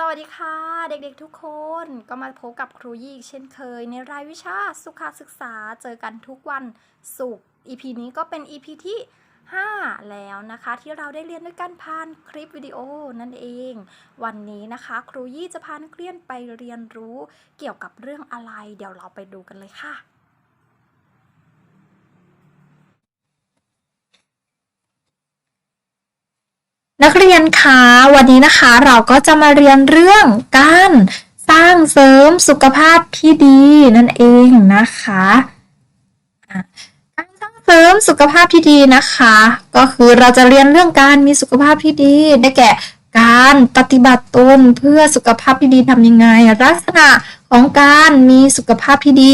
สวัสดีค่ะ เด็กๆทุกคนก็มาพบกับครูยี่อีกเช่นเคย ในรายวิชาสุขศึกษาเจอกันทุกวันศุกร์ EP นี้ก็เป็น EP ที่ 5 แล้วนะคะ ที่เราได้เรียนด้วยกันผ่านคลิปวิดีโอนั่นเอง วันนี้นะคะ ครูยี่จะพานักเรียนไปเรียนรู้เกี่ยวกับเรื่องอะไร เดี๋ยวเราไปดูกันเลยค่ะ นักเรียนคะวันนี้นะคะเราก็จะมาเรียนเรื่องการสร้างเสริมสุขภาพที่ดีนั่นเองนะคะการสร้างเสริมสุขภาพที่ดีนะคะ ก็คือเราจะเรียนเรื่องการมีสุขภาพที่ดี ได้แก่การปฏิบัติตนเพื่อสุขภาพที่ดีทำยังไง ลักษณะของการมีสุขภาพที่ดี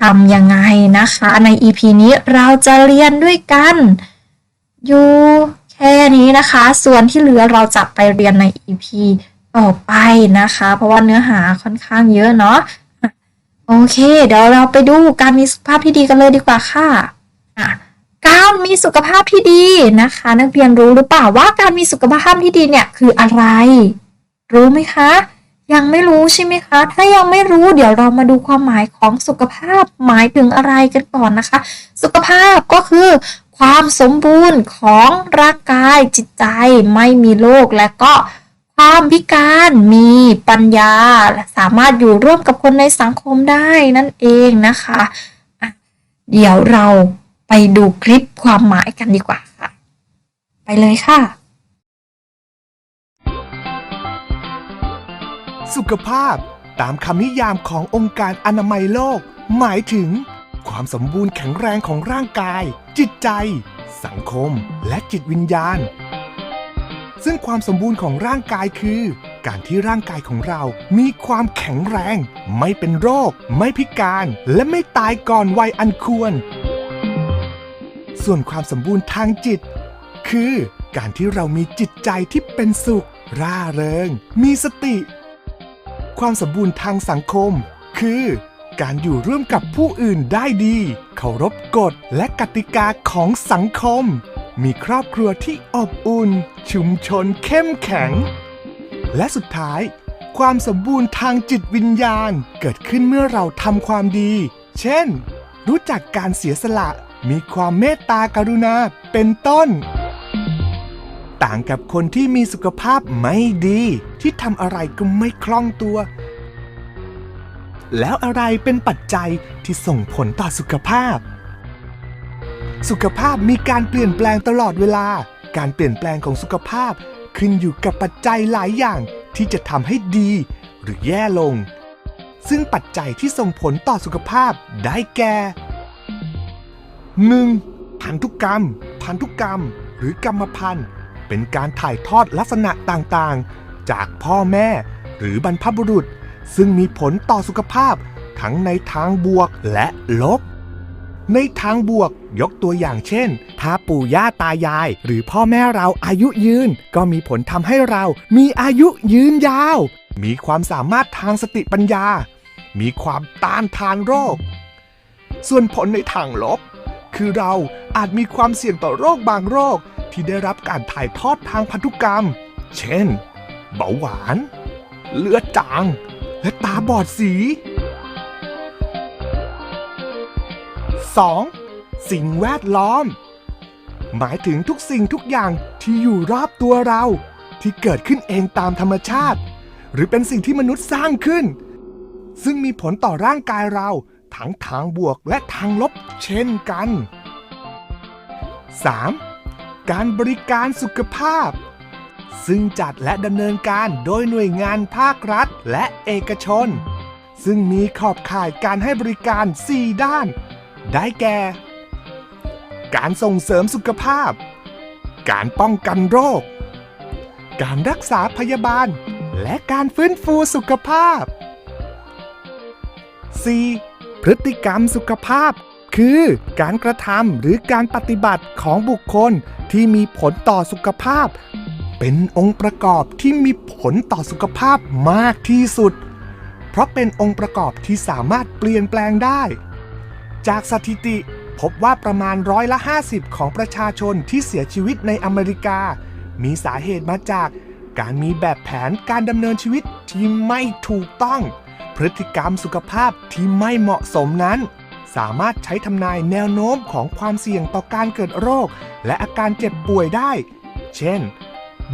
ทำยังไงนะคะ ใน EP นี้เราจะเรียนด้วยกันอยู่ นี้นะคะ ส่วนที่เหลือเราจะไปเรียนใน EP ต่อไปนะคะ เพราะว่าเนื้อหาค่อนข้างเยอะเนาะโอเค เดี๋ยวเราไปดูการมีสุขภาพที่ดีกันเลยดีกว่าค่ะอะการมีสุขภาพที่ดีนะคะ นักเรียนรู้หรือเปล่าว่าการมีสุขภาพที่ดีเนี่ยคืออะไร รู้ไหมคะ ยังไม่รู้ใช่ไหมคะ ถ้ายังไม่รู้เดี๋ยวเรามาดูความหมายของสุขภาพหมายถึงอะไรกันก่อนนะคะ สุขภาพก็คือ ความสมบูรณ์ของร่างกายจิตใจไม่มีโรคและก็ความพิการมีปัญญา สามารถอยู่ร่วมกับคนในสังคมได้นั่นเองนะคะะเดี๋ยวเราไปดูคลิปความหมายกันดีกว่าค่ะ ไปเลยค่ะ สุขภาพตามคำนิยามขององค์การอนามัยโลก หมายถึง ความสมบูรณ์แข็งแรงของร่างกาย จิตใจ สังคม และจิตวิญญาณ ซึ่งความสมบูรณ์ของร่างกายคือ การที่ร่างกายของเรามีความแข็งแรง ไม่เป็นโรค ไม่พิการ และไม่ตายก่อนวัยอันควร ส่วนความสมบูรณ์ทางจิต คือการที่เรามีจิตใจที่เป็นสุข ร่าเริง มีสติ ความสมบูรณ์ทางสังคม คือ การอยู่ร่วมกับผู้อื่นได้ดี เคารพกฎและกติกาของสังคม มีครอบครัวที่อบอุ่น ชุมชนเข้มแข็ง และสุดท้าย ความสมบูรณ์ทางจิตวิญญาณเกิดขึ้นเมื่อเราทำความดี เช่น รู้จักการเสียสละ มีความเมตตากรุณา เป็นต้น ต่างกับคนที่มีสุขภาพไม่ดี ที่ทำอะไรก็ไม่คล่องตัว แล้วอะไรเป็นปัจจัยที่ส่งผลต่อสุขภาพ สุขภาพมีการเปลี่ยนแปลงตลอดเวลา การเปลี่ยนแปลงของสุขภาพขึ้นอยู่กับปัจจัยหลายอย่างที่จะทำให้ดี หรือแย่ลง ซึ่งปัจจัยที่ส่งผลต่อสุขภาพได้แก่ 1. พันธุกรรม พันธุกรรม หรือกรรมพันธุ์ เป็นการถ่ายทอดลักษณะต่างๆ จากพ่อแม่ หรือบรรพบุรุษ ซึ่งมีผลต่อสุขภาพทั้งในทางบวกและลบ ในทางบวกยกตัวอย่างเช่น ถ้าปู่ย่าตายาย หรือพ่อแม่เราอายุยืน ก็มีผลทำให้เรามีอายุยืนยาว มีความสามารถทางสติปัญญา มีความต้านทานโรค ส่วนผลในทางลบ คือเราอาจมีความเสี่ยงต่อโรคบางโรคที่ได้รับการถ่ายทอดทางพันธุกรรม เช่น เบาหวาน เลือดจาง และตาบอดสี 2. สิ่งแวดล้อม หมายถึงทุกสิ่งทุกอย่างที่อยู่รอบตัวเรา ที่เกิดขึ้นเองตามธรรมชาติ หรือเป็นสิ่งที่มนุษย์สร้างขึ้น ซึ่งมีผลต่อร่างกายเรา ทั้งทางบวกและทางลบเช่นกัน 3. การบริการสุขภาพ ซึ่งจัดและดำเนินการโดยหน่วยงานภาครัฐและเอกชน ซึ่งมีขอบข่ายการให้บริการ 4 ด้าน ได้แก่ การส่งเสริมสุขภาพ การป้องกันโรค การรักษาพยาบาล และการฟื้นฟูสุขภาพ 4. พฤติกรรมสุขภาพ คือการกระทำหรือการปฏิบัติของบุคคลที่มีผลต่อสุขภาพ เป็นองค์ประกอบที่มีผลต่อสุขภาพมากที่สุด เพราะเป็นองค์ประกอบที่สามารถเปลี่ยนแปลงได้ จากสถิติพบว่าประมาณร้อยละ 50 ของประชาชนที่เสียชีวิตในอเมริกา มีสาเหตุมาจากการมีแบบแผนการดำเนินชีวิตที่ไม่ถูกต้อง พฤติกรรมสุขภาพที่ไม่เหมาะสมนั้น สามารถใช้ทำนายแนวโน้มของความเสี่ยงต่อการเกิดโรค และอาการเจ็บป่วยได้ เช่น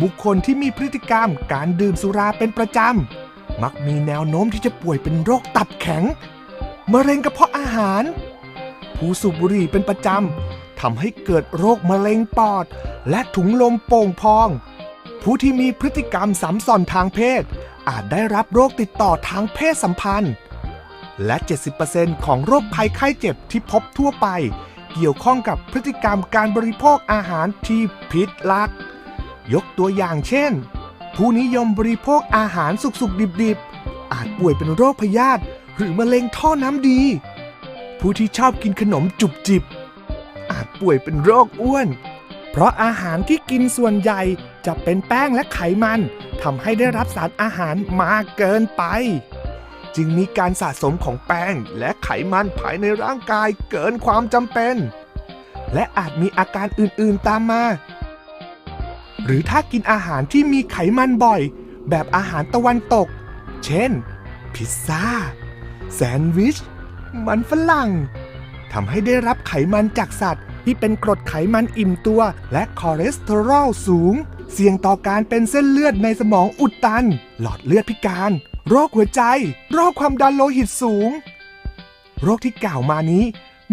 บุคคลที่มีพฤติกรรมการดื่มสุราเป็นประจำ มักมีแนวโน้มที่จะป่วยเป็นโรคตับแข็งมะเร็งกระเพาะอาหาร ผู้สูบบุหรี่เป็นประจำทำให้เกิดโรคมะเร็งปอด และถุงลมโป่งพอง ผู้ที่มีพฤติกรรมซ้ำซ้อนทางเพศ อาจได้รับโรคติดต่อทางเพศสัมพันธ์ และ 70%ของโรคภัยไข้เจ็บที่พบทั่วไป เกี่ยวข้องกับพฤติกรรมการบริโภคอาหารที่ผิดหลัก ยกตัวอย่างเช่น ผู้นิยมบริโภคอาหารสุกๆ ดิบๆ อาจป่วยเป็นโรคพยาธิหรือมะเร็งท่อน้ำดี ผู้ที่ชอบกินขนมจุบจิบ อาจป่วยเป็นโรคอ้วน เพราะอาหารที่กินส่วนใหญ่จะเป็นแป้งและไขมันทำให้ได้รับสารอาหารมากเกินไป จึงมีการสะสมของแป้งและไขมันภายในร่างกายเกินความจำเป็น และอาจมีอาการอื่นๆตามมา หรือถ้ากินอาหารที่มีไขมันบ่อย แบบอาหารตะวันตก เช่น พิซซ่า แซนด์วิช มันฝรั่งทำให้ได้รับไขมันจากสัตว์ ที่เป็นกรดไขมันอิ่มตัว และคอเลสเตอรอลสูง เสี่ยงต่อการเป็นเส้นเลือดในสมองอุดตัน หลอดเลือดพิการ โรคหัวใจ โรคความดันโลหิตสูง โรคที่กล่าวมานี้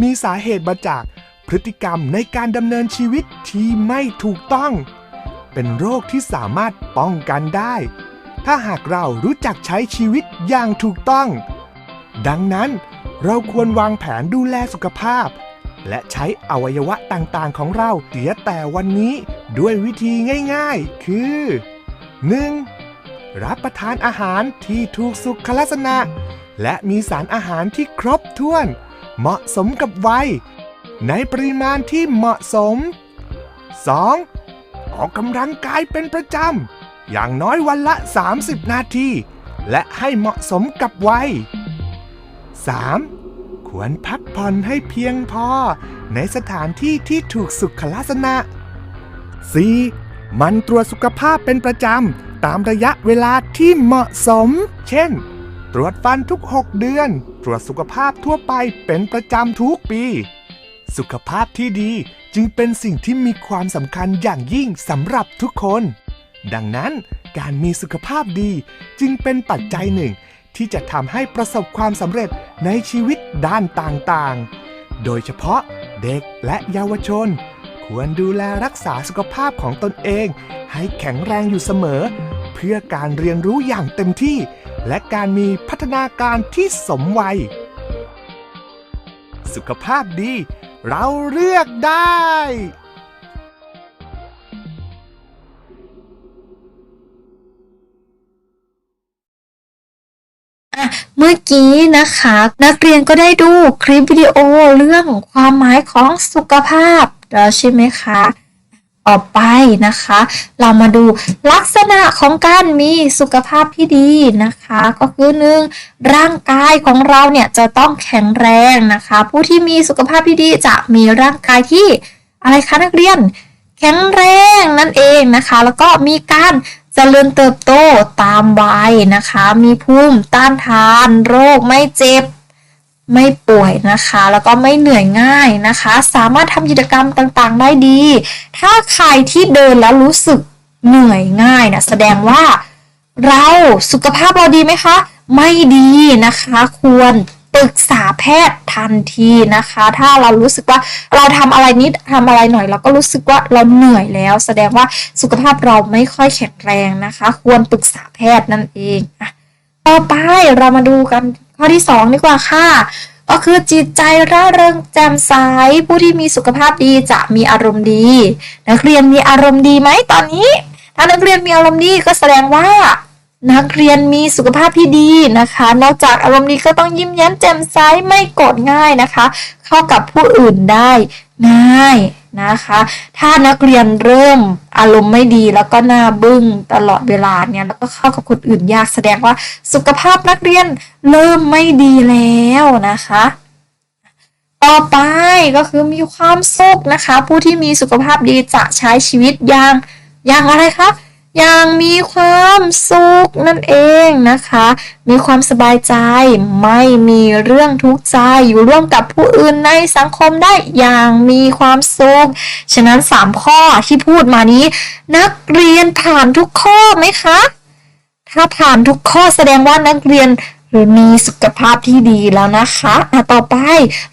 มีสาเหตุมาจากพฤติกรรมในการดำเนินชีวิตที่ไม่ถูกต้อง เป็นโรคที่สามารถป้องกันได้ ถ้าหากเรารู้จักใช้ชีวิตอย่างถูกต้อง ดังนั้นเราควรวางแผนดูแลสุขภาพ และใช้อวัยวะต่างๆของเราเสียแต่วันนี้ด้วยวิธีง่ายๆ คือ 1. รับประทานอาหารที่ถูกสุขลักษณะ และมีสารอาหารที่ครบถ้วน เหมาะสมกับวัย ในปริมาณที่เหมาะสม 2. ออกกำลังกายเป็นประจำ อย่างน้อยวันละ 30 นาที และให้เหมาะสมกับวัย 3. ควรพักผ่อนให้เพียงพอ ในสถานที่ที่ถูกสุขลักษณะ 4. มันตรวจสุขภาพเป็นประจำ ตามระยะเวลาที่เหมาะสม เช่น ตรวจฟันทุก 6 เดือน ตรวจสุขภาพทั่วไปเป็นประจำทุกปี สุขภาพที่ดีจึงเป็นสิ่งที่มีความสำคัญอย่างยิ่งสำหรับทุกคน ดังนั้นการมีสุขภาพดีจึงเป็นปัจจัยหนึ่ง ที่จะทำให้ประสบความสำเร็จในชีวิตด้านต่างๆ โดยเฉพาะเด็กและเยาวชน ควรดูแลรักษาสุขภาพของตนเอง ให้แข็งแรงอยู่เสมอ เพื่อการเรียนรู้อย่างเต็มที่ และการมีพัฒนาการที่สมวัย สุขภาพดี เราเลือกได้ เมื่อกี้นะคะ นักเรียนก็ได้ดูคลิปวิดีโอเรื่องความหมายของสุขภาพแล้วใช่ไหมคะ ต่อไปนะคะ เรามาดูลักษณะของการมีสุขภาพที่ดีนะคะ ก็คือหนึ่งร่างกายของเราเนี่ยจะต้องแข็งแรงนะคะ ผู้ที่มีสุขภาพที่ดีจะมีร่างกายที่อะไรคะนักเรียน แข็งแรงนั่นเองนะคะ แล้วก็มีการเจริญเติบโตตามวัยนะคะ มีภูมิต้านทาน โรคไม่เจ็บ ไม่ป่วยนะคะ แล้วก็ไม่เหนื่อยง่ายนะคะ สามารถทำกิจกรรมต่างๆ ได้ดี ถ้าใครที่เดินแล้วรู้สึกเหนื่อยง่ายนะแสดงว่าเราสุขภาพเราดีไหมคะ ไม่ดีนะคะ ควรปรึกษาแพทย์ทันทีนะคะ ถ้าเรารู้สึกว่าเราทำอะไรนิดทำอะไรหน่อยเราก็รู้สึกว่าเราเหนื่อยแล้ว แสดงว่าสุขภาพเราไม่ค่อยแข็งแรงนะคะ ควรปรึกษาแพทย์นั่นเองต่อไปเรามาดูกัน ข้อที่สองดีกว่าค่ะ ก็คือจิตใจร่าเริงแจ่มใสผู้ที่มีสุขภาพดีจะมีอารมณ์ดี นักเรียนมีอารมณ์ดีไหมตอนนี้ ถ้านักเรียนมีอารมณ์ดีก็แสดงว่า นักเรียนมีสุขภาพที่ดีนะคะ นอกจากอารมณ์ดีก็ต้องยิ้มแย้มแจ่มใสไม่โกรธง่ายนะคะ เข้ากับผู้อื่นได้ ง่ายนะคะ ถ้านักเรียนเริ่มอารมณ์ไม่ดีแล้วก็หน้าบึ้งตลอดเวลาเนี่ยแล้วก็เข้ากับคนอื่นยากแสดงว่าสุขภาพนักเรียนเริ่มไม่ดีแล้วนะคะ ต่อไปก็คือมีความสุขนะคะ ผู้ที่มีสุขภาพดีจะใช้ชีวิตอย่างอย่างอะไรคะ อย่างมีความสุขนั่นเองนะคะ มีความสบายใจไม่มีเรื่องทุกข์ใจอยู่ร่วมกับผู้อื่นในสังคมได้อย่างมีความสุข ฉะนั้น 3 ข้อที่พูดมานี้ นักเรียนผ่านทุกข้อไหมคะ ถ้าผ่านทุกข้อแสดงว่านักเรียนหรือมีสุขภาพที่ดีแล้วนะคะ อะ ต่อไป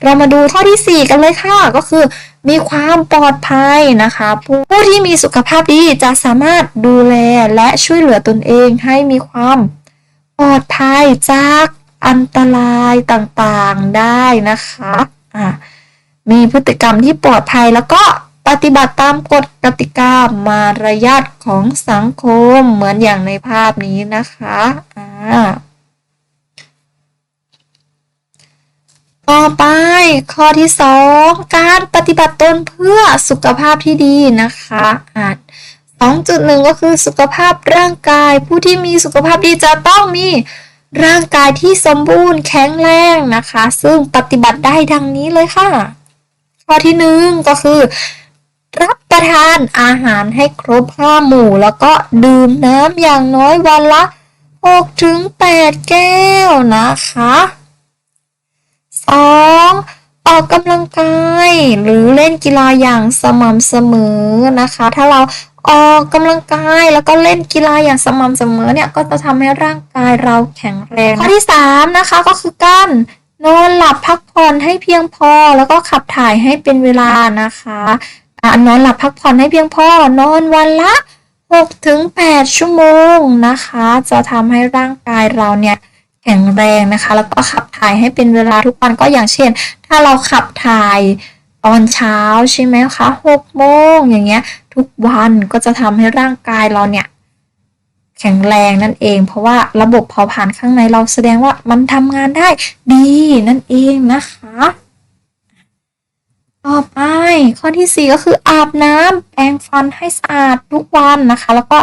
เรามาดูข้อทีสี่4 กันเลยค่ะ ก็คือ มีความปลอดภัยนะคะ ผู้ที่มีสุขภาพดีจะสามารถดูแลและช่วยเหลือตนเองให้มีความปลอดภัยจากอันตรายต่างๆได้นะคะะมีพฤติกรรมที่ปลอดภัยแล้วก็ปฏิบัติตามกฎกติกามารยาทของสังคมเหมือนอย่างในภาพนี้นะคะอ่า ต่อไปข้อที่2การปฏิบัติตนเพื่อสุขภาพที่ดีนะคะอ่า2.1 ก็คือสุขภาพร่างกาย ผู้ที่มีสุขภาพดีจะต้องมีร่างกายที่สมบูรณ์แข็งแรงนะคะ ซึ่งปฏิบัติได้ดังนี้เลยค่ะ ข้อที่หนึ่งก็คือ รับประทานอาหารให้ครบห้าหมู่ แล้วก็ดื่มน้ำอย่างน้อยวันละ6ถึง8แก้วนะคะ สองออกกำลังกายหรือเล่นกีฬาอย่างสม่ำเสมอนะคะ ถ้าเราออกกำลังกายแล้วก็เล่นกีฬาอย่างสม่ำเสมอเนี่ยก็จะทำให้ร่างกายเราแข็งแรง ข้อที่ 3 นะคะก็คือการนอนหลับพักผ่อนให้เพียงพอแล้วก็ขับถ่ายให้เป็นเวลานะคะการนอนหลับพักผ่อนให้เพียงพอนอนวันละ6ถึง8ชั่วโมงนะคะ จะทำให้ร่างกายเราเนี่ย แข็งแรงนะคะ แล้วก็ขับถ่ายให้เป็นเวลาทุกวันก็อย่างเช่น ถ้าเราขับถ่ายตอนเช้าใช่ไหมคะหกโมงอย่างเงี้ย ทุกวันก็จะทำให้ร่างกายเราเนี่ย แข็งแรงนั่นเอง เพราะว่าระบบเผาผลาญข้างในเราแสดงว่ามันทำงานได้ดีนั่นเองนะคะ ต่อไปข้อที่ 4 ก็คืออาบน้ำแปรงฟันให้สะอาดทุกวันนะคะ แล้วก็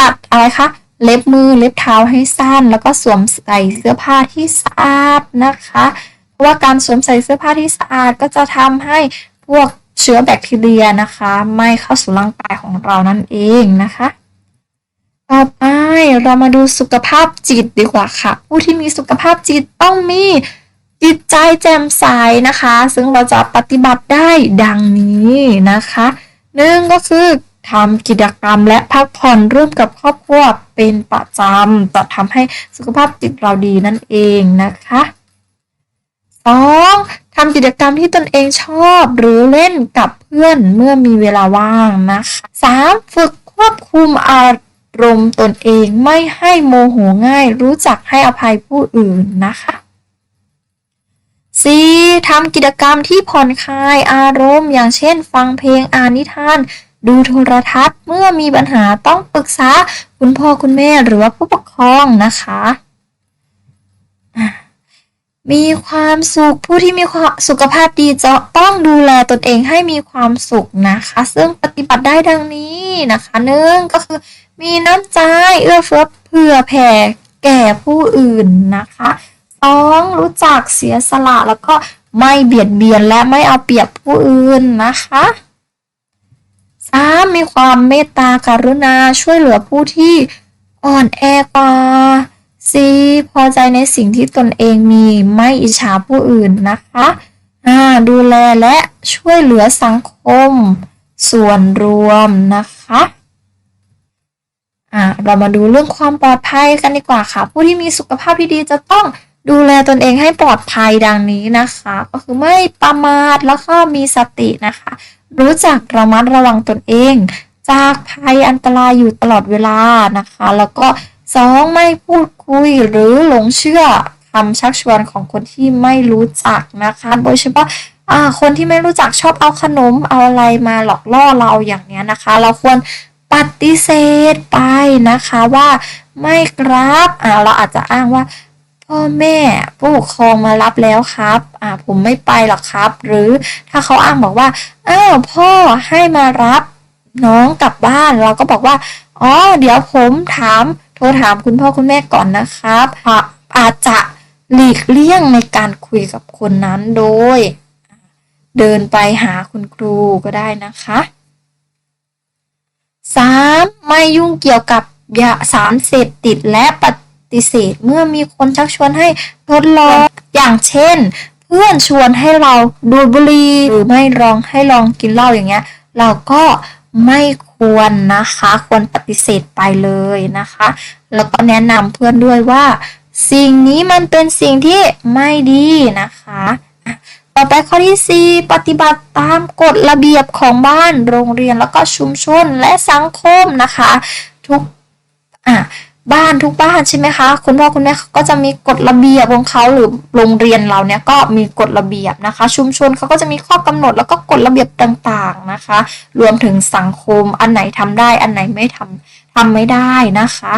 ตัดอะไรคะ เล็บมือเล็บเท้าให้สั้น แล้วก็สวมใส่เสื้อผ้าที่สะอาดนะคะเพราะว่าการสวมใส่เสื้อผ้าที่สะอาดก็จะทำให้พวกเชื้อแบคทีเรียนะคะ ไม่เข้าสู่ร่างกายของเรานั่นเองนะคะ ต่อไปเรามาดูสุขภาพจิตดีกว่าค่ะ ผู้ที่มีสุขภาพจิตต้องมีจิตใจแจ่มใสนะคะ ซึ่งเราจะปฏิบัติได้ดังนี้นะคะหนึ่งก็คือ ทำกิจกรรมและพักผ่อนร่วมกับครอบครัวเป็นประจำจะทำให้สุขภาพจิตเราดีนั่นเองนะคะสองทำกิจกรรมที่ตนเองชอบหรือเล่นกับเพื่อนเมื่อมีเวลาว่างนะคะสามฝึกควบคุมอารมณ์ตนเองไม่ให้โมโหง่าย รู้จักให้อภัยผู้อื่นนะคะ 4. ทำกิจกรรมที่ผ่อนคลายอารมณ์ อย่างเช่น ฟังเพลงอ่านนิทาน ดูโทรทัศน์เมื่อมีปัญหาต้องปรึกษาคุณพ่อคุณแม่หรือว่าผู้ปกครองนะคะ มีความสุขผู้ที่มีความสุขภาพดีจะต้องดูแลตนเองให้มีความสุขนะคะ ซึ่งปฏิบัติได้ดังนี้นะคะหนึ่งก็คือมีน้ำใจเอื้อเฟื้อเผื่อแผ่แก่ผู้อื่นนะคะสองรู้จักเสียสละแล้วก็ไม่เบียดเบียนและไม่เอาเปรียบผู้อื่นนะคะ สามีความเมตตากรุณาช่วยเหลือผู้ที่อ่อนแอกว่าสีพอใจในสิ่งที่ตนเองมีไม่อิจฉาผู้อื่นนะคะห้าดูแลและช่วยเหลือสังคม ส่วนรวมนะคะอ่าเรามาดูเรื่องความปลอดภัยกันดีกว่าค่ะ ผู้ที่มีสุขภาพที่ดีจะต้องดูแลตนเองให้ปลอดภัยดังนี้นะคะ ก็คือไม่ประมาทแล้วก็มีสตินะคะ รู้จักระมัดระวังตนเอง จากภัยอันตรายอยู่ตลอดเวลานะคะ แล้วก็สองไม่พูดคุยหรือหลงเชื่อคำชักชวนของคนที่ไม่รู้จักนะคะ โดยเฉพาะอ่าคนที่ไม่รู้จักชอบเอาขนมเอาอะไรมาหลอกล่อเราอย่างเนี้ยนะคะ เราควรปฏิเสธไปนะคะว่าไม่ครับอ่าเราอาจจะอ้างว่า พ่อแม่ผู้ปกครองมารับแล้วครับ อ่าผมไม่ไปหรอกครับ หรือถ้าเขาอ้างบอกว่าอ้าวพ่อให้มารับน้องกลับบ้านเราก็บอกว่าอ๋อเดี๋ยวผมถามโทรถามคุณพ่อคุณแม่ก่อนนะครับอาจจะหลีกเลี่ยงในการคุยกับคนนั้นโดย เดินไปหาคุณครูก็ได้นะคะ 3. ไไม่ยุ่งเกี่ยวกับยาสารเสพติดและปฏิ ฏิเสธ เมื่อมีคนชักชวนให้ทดลองอย่างเช่น เพื่อนชวนให้เราดูดบุหรี่หรือไม่ลองให้ลองกินเหล้าอย่างเงี้ย เราก็ไม่ควรนะคะ ควรปฏิเสธไปเลยนะคะ แล้วก็แนะนำเพื่อนด้วยว่า สิ่งนี้มันเป็นสิ่งที่ไม่ดีนะคะอะต่อไปข้อที่ 4 ปฏิบัติตามกฎระเบียบของบ้านโรงเรียนแล้วก็ชุมชนและสังคมนะคะ ทุกอะ บ้านทุกบ้านใช่ไหมคะ คุณพ่อคุณแม่ก็จะมีกฎระเบียบของเขาหรือโรงเรียนเราเนี่ยก็มีกฎระเบียบนะคะ ชุมชนเขาก็จะมีข้อกำหนดแล้วก็กฎระเบียบต่างๆนะคะ รวมถึงสังคมอันไหนทำได้ อันไหนไม่ทำทำไม่ได้นะคะ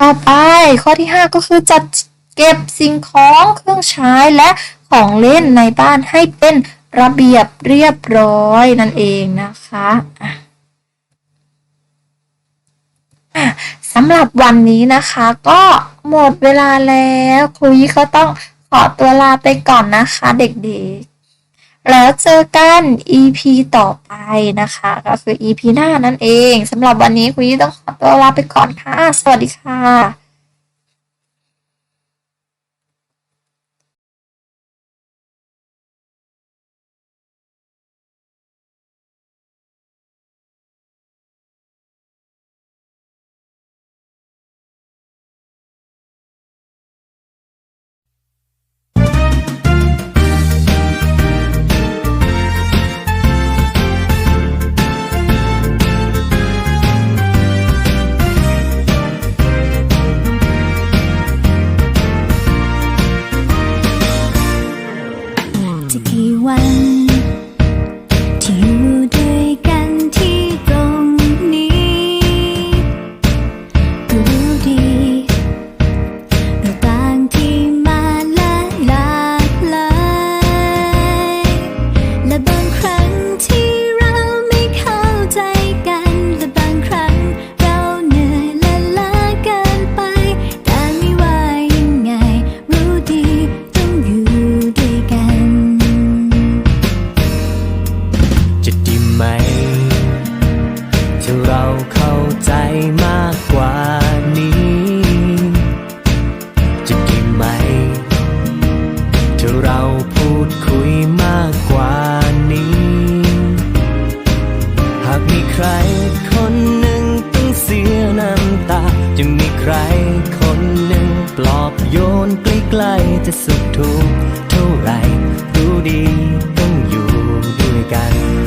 ต่อไปข้อที่ 5 ก็คือจัดเก็บสิ่งของเครื่องใช้และของเล่นในบ้านให้เป็นระเบียบเรียบร้อยนั่นเองนะคะ สำหรับวันนี้นะคะ ก็หมดเวลาแล้วครูยี่ก็ต้องขอตัวลาไปก่อนนะคะเด็กๆ แล้วเจอกัน EP ต่อไปนะคะ ก็คือ EP หน้านั่นเองสำหรับวันนี้ครูยี่ต้องขอตัวลาไปก่อนค่ะ สวัสดีค่ะจะ รคนหนึ่งต้องเสียน้ำตา จะมีใครคนหนึ่งปลอบโยนใกล้ๆจะสุขทุกข์เท่าไรรู้ดีต้องอยู่ด้วยกัน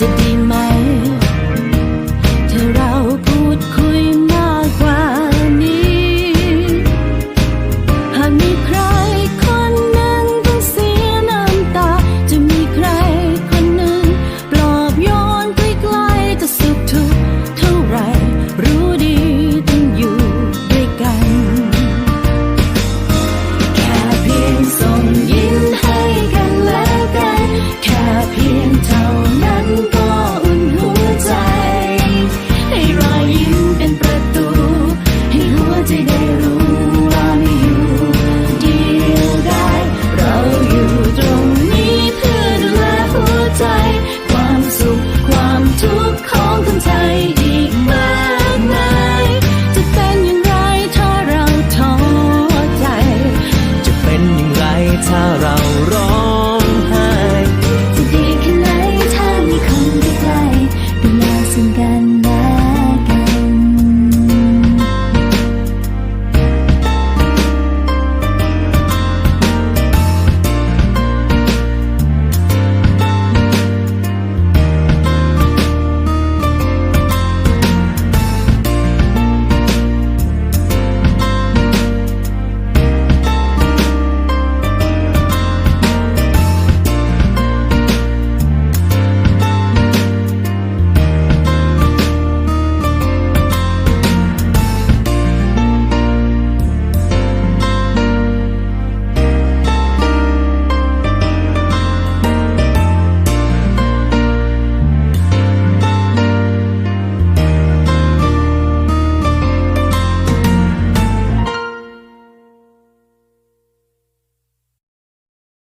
to be